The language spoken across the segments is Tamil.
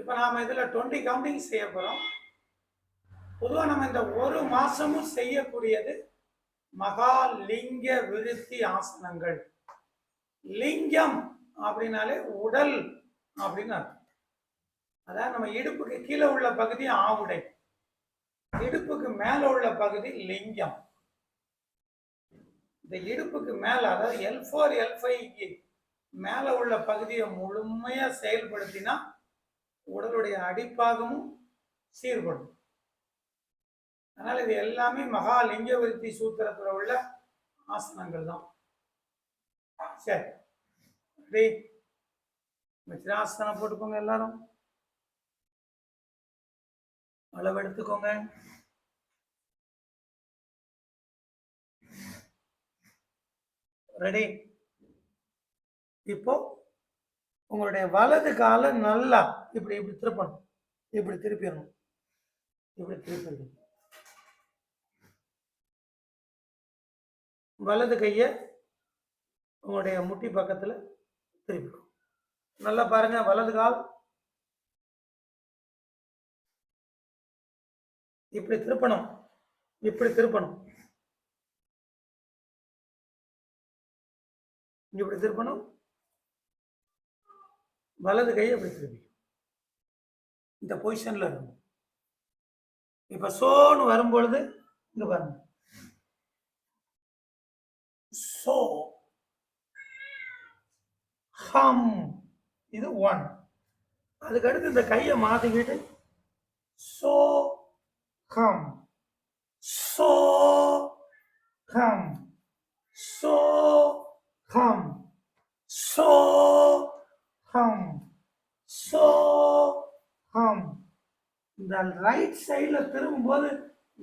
இப்போ நாம் இதில் டுவெண்ட்டி கவுண்டிங் செய்ய போகிறோம் பொதுவாக நம்ம இந்த ஒரு மாசமும் செய்யக்கூடியது மகா லிங்க விருத்தி ஆசனங்கள். லிங்கம் அப்படின்னாலே உடல் அப்படின்னு அர்த்தம். அதாவது நம்ம இடுப்புக்கு கீழே உள்ள பகுதி ஆவுடை. இடுப்புக்கு மேல உள்ள பகுதி லிங்கம். இந்த இடுப்புக்கு மேலே அதாவது எல் ஃபோர் எல் ஃபைவ்க்கு மேலே உள்ள பகுதியை முழுமையாக செயல்படுத்தினா உடலுடைய அடிப்பாகமும் சீர்படும். அதனால இது எல்லாமே மகா லிங்க விருத்தி உள்ள ஆசனங்கள் தான். சரி. ரெடி. வஜ்ராசனம் போட்டுக்கோங்க எல்லாரும். அளவு எடுத்துக்கோங்க ரெடி. இப்போ உங்களுடைய வலது காலை நல்லா இப்படி இப்படி திருப்பணும். இப்படி திருப்பிடணும். இப்படி திருப்பிடணும். வலது கையை உங்களுடைய முட்டி பக்கத்துல திருப்பிடும் நல்லா பாருங்க வலது கால். இப்படி திருப்பணும். இப்படி திருப்பணும். இப்படி திருப்பணும். வலது கையை அப்படி திருப்பிக்கும். இந்த பொசிஷன்ல இருக்கும். இப்ப சோன்னு வரும்பொழுது இங்க பாருங்க. சோ. ஹம். இது ஒன் அதுக்கு அடுத்து இந்த கையை மாத்திக்கிட்டு சோ ஹம். சோ ஹம். இந்த ரைட் சைடில் திரும்பும்போது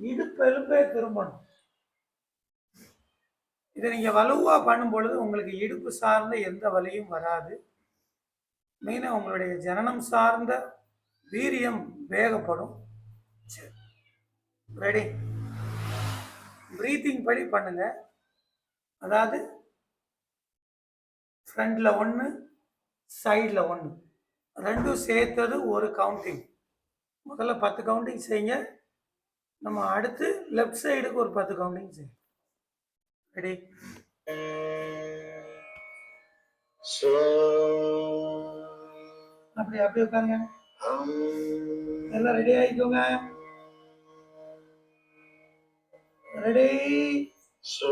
இடுப்பு எலும்பே திரும்பணும். இதை நீங்கள் வலுவாக பண்ணும் பொழுது உங்களுக்கு இடுப்பு சார்ந்த எந்த வலியும் வராது. மெயினாக உங்களுடைய ஜனனம் சார்ந்த வீரியம் வேகப்படும். சரி ரெடி ப்ரீத்திங் படி பண்ணுங்க. அதாவது ஃப்ரண்டில் ஒன்று சைடில் ஒன்று ரெண்டும் சேர்த்தது ஒரு கவுண்டிங் முதல்ல பத்து கவுண்டிங் செய்யுங்க. நம்ம அடுத்து லெஃப்ட் சைடுக்கு ஒரு பத்து கவுண்டிங் செய்யும் ரெடி அப்படி அப்படி உட்காருங்க. hum எல்லாம் ரெடி ஆகிக்கோங்க ரெடி so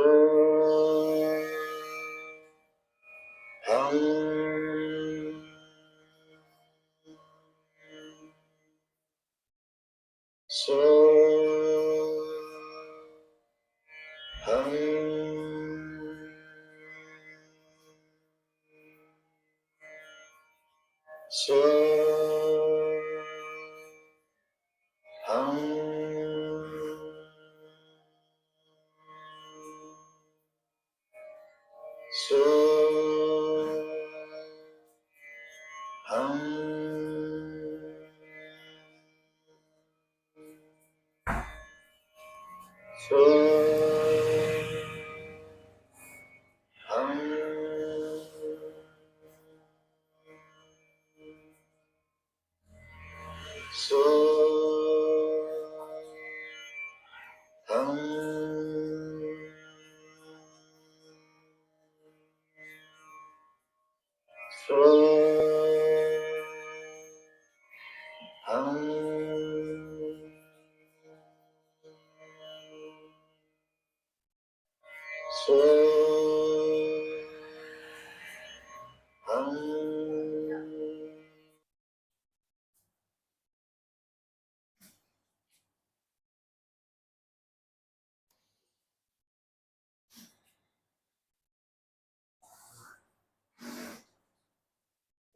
so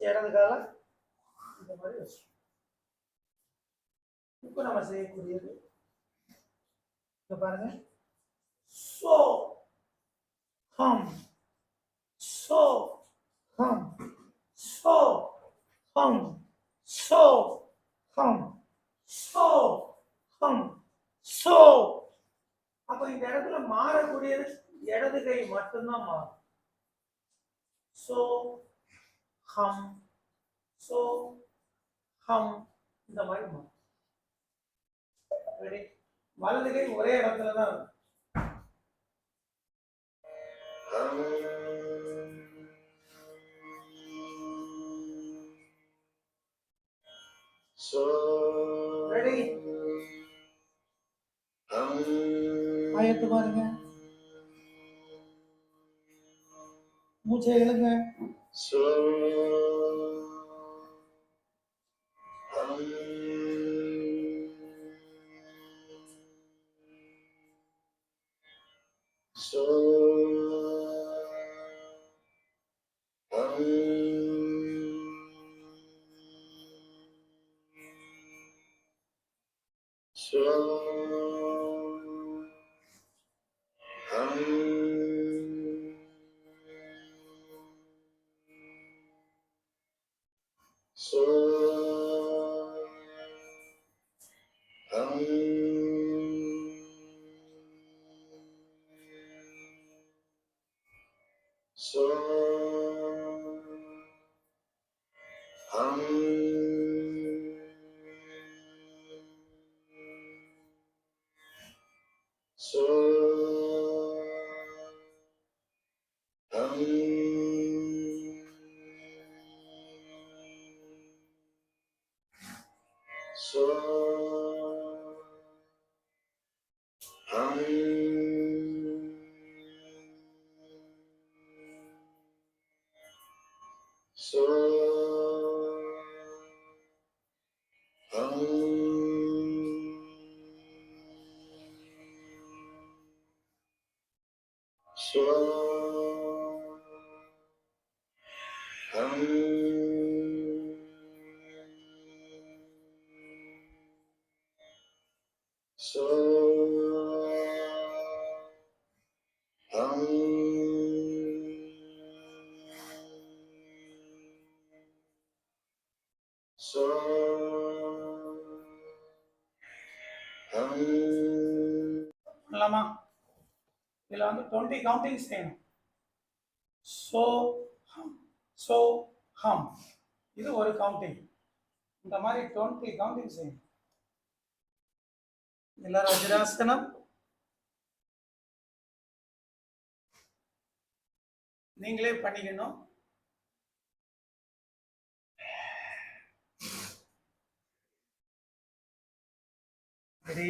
இடது கால இந்த மாதிரி வச்சு. இப்போ நம்ம செய்யக்கூடியது இங்க பாருங்க. சோ ஹம் சோ ஹம் சோ ஹம் சோ ஹம் சோ ஹம் சோ. அப்ப இந்த இடத்துல மாறக்கூடியது இடது கை மட்டும்தான் மாறும். சோ ஹம் சோ ஹம் இந்த மாதிரி மாறும் Ready? வலது கை ஒரே இடத்துல தான் இருக்கும் Ready? ஆயத்து பாருங்க. மூச்சை எழுங்க So பண்ணலாமா இதில் வந்து டுவெண்ட்டி கவுண்டிங் செய்யணும் சோ ஹம் சோ ஹம் இது ஒரு கவுண்டிங் இந்த மாதிரி டுவெண்ட்டி கவுண்டிங் செய்யணும் எல்லாரும் வஜ்ராசனம் நீங்களே பண்ணிக்கணும். சரி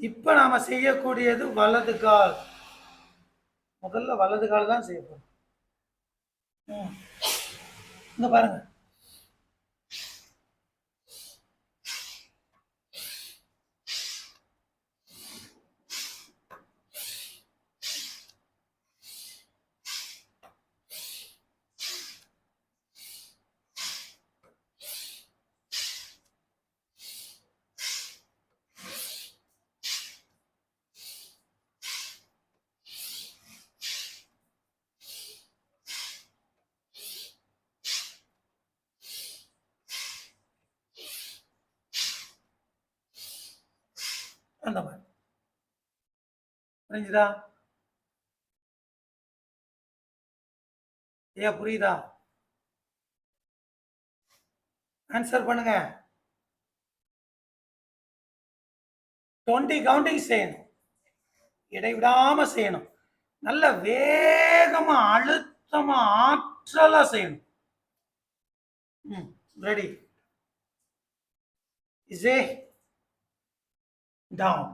இப்ப நாம செய்யக்கூடியது வலது கால். முதல்ல வலது கால் தான் செய்ய போறோம் ம். பாருங்கள் பாருங்க அந்த மாதிரி புரிஞ்சுதா ஏ புரியுதா? ஆன்சர் பண்ணுங்க. டுவெண்ட்டி கவுண்டிங் செய்யணும். இடைவிடாம செய்யணும். நல்ல வேகமா அழுத்தமா ஆற்றலா செய்யணும். ம் ரெடி ஏ down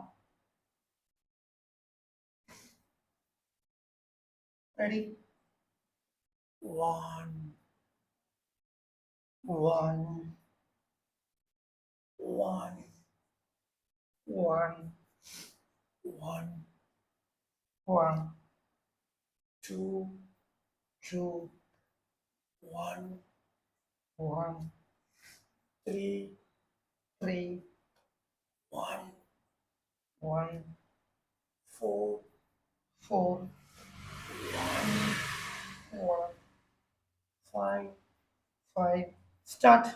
Ready? One, one, one, one, one, one, two, two, one, one, three, three, one. one, four, four, one, five, five. Start.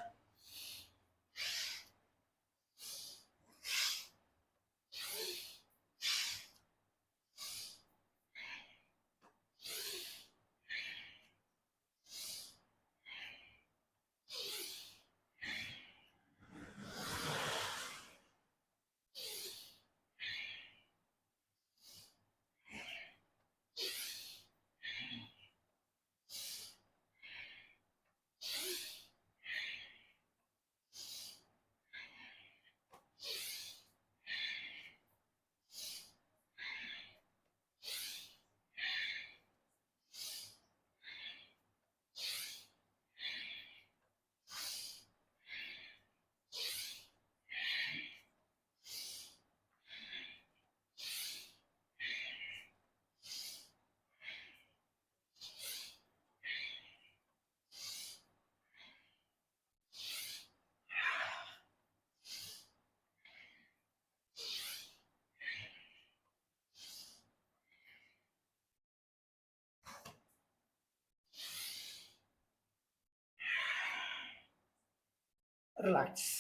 Relax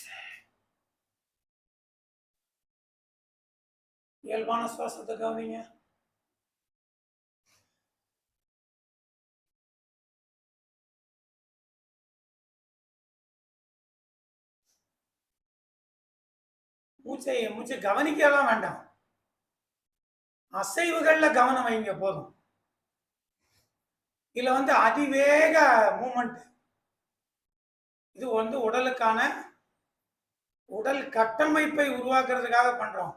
இயல்பான சுவாசத்தை கவனிங்க மூச்சை மூச்சை கவனிக்கலாம் வேண்டாம். அசைவுகள்ல கவனம் வைங்க போதும். இதில் வந்து அதிவேக மூமெண்ட் இது வந்து உடலுக்கான உடல் கட்டமைப்பை உருவாக்குறதுக்காக பண்றோம்.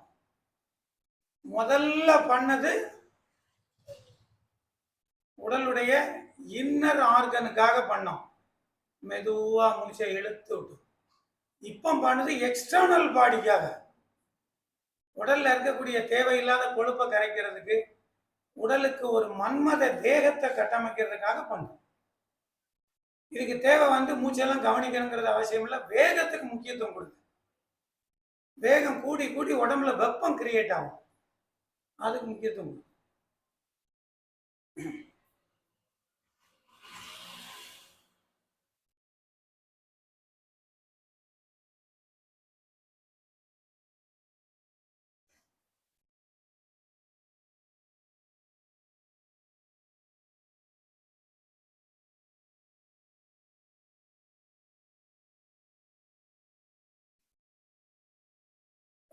முதல்ல பண்ணது உடலுடைய இன்னர் ஆர்கனுக்காக பண்ணோம். மெதுவா முடிச்ச இழுத்து விட்டு. இப்போ பண்ணது எக்ஸ்டர்னல் பாடிக்காக உடல்ல இருக்கக்கூடிய தேவையில்லாத கொழுப்பை கரைக்கிறதுக்கு உடலுக்கு ஒரு மன்மத தேகத்தை கட்டமைக்கிறதுக்காக பண்ணும். இதுக்கு தேவை வந்து மூச்செல்லாம் கவனிக்கணுங்கிறது அவசியம் இல்லை. வேகத்துக்கு முக்கியத்துவம் கொடுங்க. வேகம் கூடி கூடி உடம்புல வெப்பம் கிரியேட் ஆகும். அதுக்கு முக்கியத்துவம் கொடுங்க.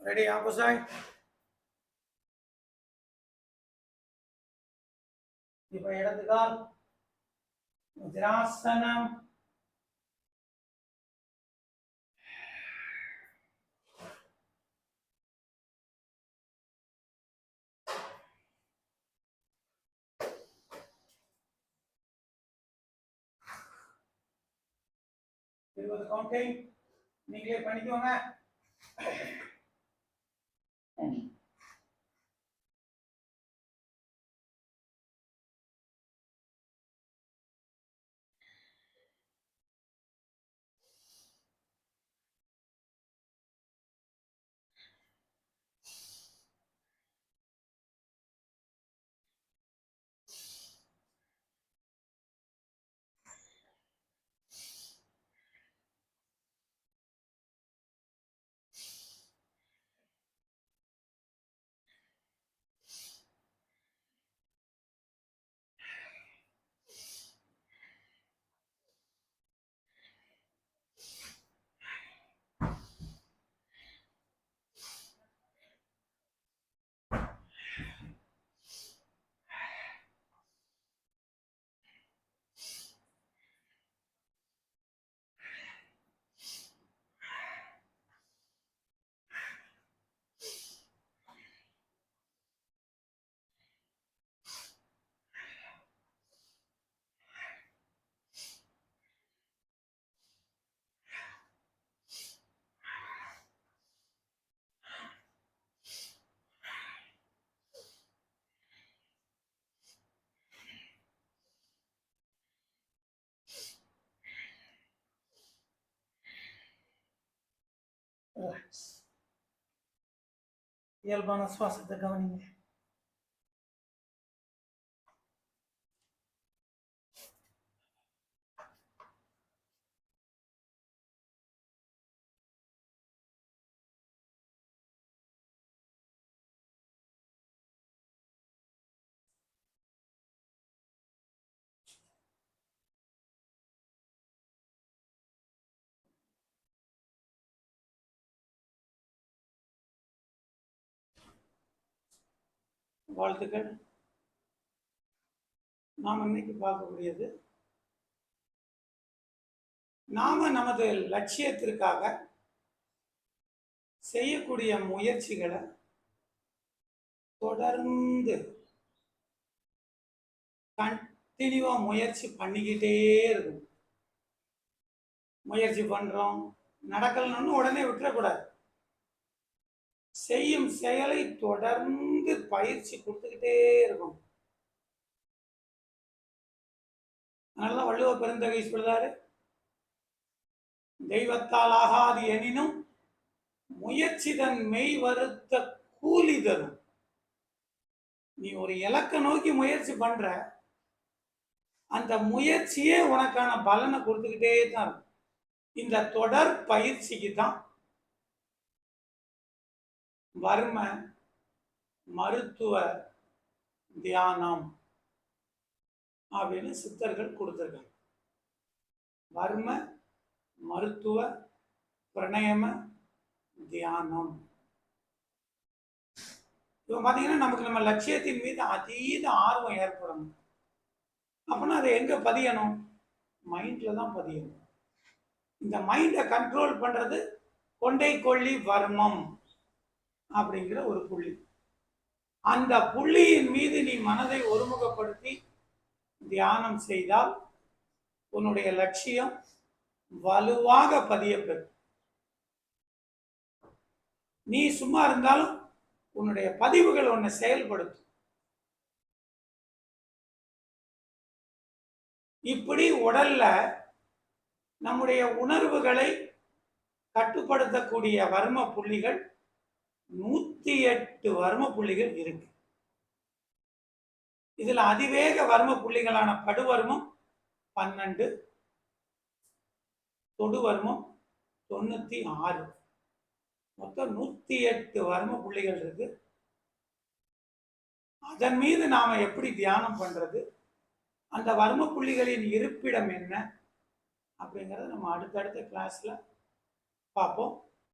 ரெடி ஆப்போசாய் இப்ப இடது கால் முத்ராசனம் இருபது கவுண்டிங் நீங்களே பண்ணிக்கோங்க ரிலாக்ஸ் இயல்பான சுவாசத்தை கவனிங்க வாழ்த்துக்கள். நாம் இன்னைக்கு பார்க்கக்கூடியது நாம நமது லட்சியத்திற்காக செய்யக்கூடிய முயற்சிகளை தொடர்ந்து கண்டினியூவாக முயற்சி பண்ணிக்கிட்டே இருக்கும் முயற்சி பண்ணுறோம் நடக்கலன்னு உடனே விட்டுறக்கூடாது. செய்யும் செயலை தொடர்ந்து பயிற்சி கொடுத்துக்கிட்டே இருக்கும் அதனால வள்ளுவ பெருந்தகை சொல்றாரு தெய்வத்தால் ஆகாது எனினும் முயற்சி தன் மெய் வருத்த கூலி தரும். நீ ஒரு இலக்கை நோக்கி முயற்சி பண்ற அந்த முயற்சியே உனக்கான பலனை கொடுத்துக்கிட்டே தான் இருக்கும். இந்த தொடர் பயிற்சிக்கு தான் வர்ம மருத்துவ தியானம் அப்படின்னு சித்தர்கள் கொடுத்துருக்காங்க. வர்ம மருத்துவ பிரணயம தியானம். இப்போ பார்த்தீங்கன்னா நமக்கு நம்ம லட்சியத்தின் மீது அதீத ஆர்வம் ஏற்படணும். அப்படின்னா அதை எங்கே பதியணும்? மைண்டில் தான் பதியணும். இந்த மைண்டை கண்ட்ரோல் பண்ணுறது கொண்டை கொள்ளி வர்மம். அப்படிங்கிற ஒரு புள்ளி. அந்த புள்ளியின் மீது நீ மனதை ஒருமுகப்படுத்தி தியானம் செய்தால் உன்னுடைய லட்சியம் வலுவாக பதியப்பெறும். நீ சும்மா இருந்தாலும் உன்னுடைய பதிவுகள் உன்னை செயல்படுத்தும். இப்படி உடல்ல நம்முடைய உணர்வுகளை கட்டுப்படுத்தக்கூடிய வர்ம புள்ளிகள் நூத்தி எட்டு வர்ம புள்ளிகள் இருக்கு. இதுல அதிவேக வர்ம புள்ளிகளான படுவர்மம் பன்னெண்டு தொடுவர்மம் தொண்ணூத்தி ஆறு. மொத்தம் நூத்தி எட்டு வர்ம புள்ளிகள் இருக்கு. அதன் மீது நாம எப்படி தியானம் பண்றது? அந்த வர்ம புள்ளிகளின் இருப்பிடம் என்ன? அப்படிங்கிறத நம்ம அடுத்தடுத்த கிளாஸ்ல பார்ப்போம்.